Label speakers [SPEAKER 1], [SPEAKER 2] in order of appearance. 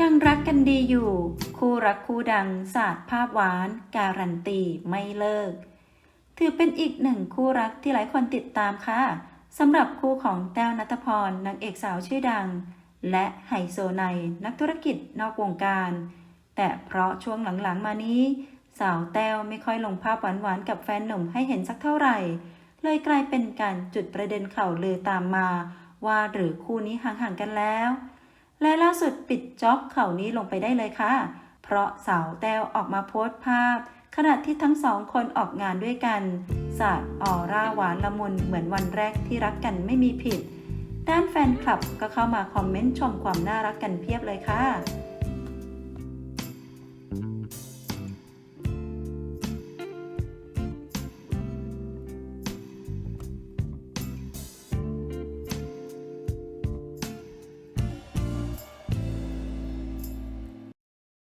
[SPEAKER 1] ยังรักกันดีอยู่ คู่รักคู่ดังศาสตร์ภาพหวาน การันตีไม่เลิก ถือเป็นอีกหนึ่งคู่รักที่หลายคนติดตามค่ะสำหรับคู่ของแต้วนัทพรนางเอกสาวชื่อดัง และไฮโซไนนักธุรกิจนอกวงการ แต่เพราะช่วงหลังๆมานี้ สาวแต้วไม่ค่อยลงภาพหวานๆกับแฟนหนุ่มให้เห็นสักเท่าไหร่ เลยกลายเป็นการจุดประเด็นข่าวลือตามมา ว่าหรือคู่นี้ห่างๆกันแล้ว และล่าสุดปิดจ็อบข่าวนี้ลงไปได้เลยค่ะ เพราะสาวแต้วออกมาโพสต์ภาพ ขณะที่ทั้งสองคนออกงานด้วยกันสาดออร่าหวานละมุนเหมือนวันแรกที่รักกันไม่มีผิด ด้านแฟนคลับก็เข้ามาคอมเมนต์ชมความน่ารักกันเพียบเลยค่ะ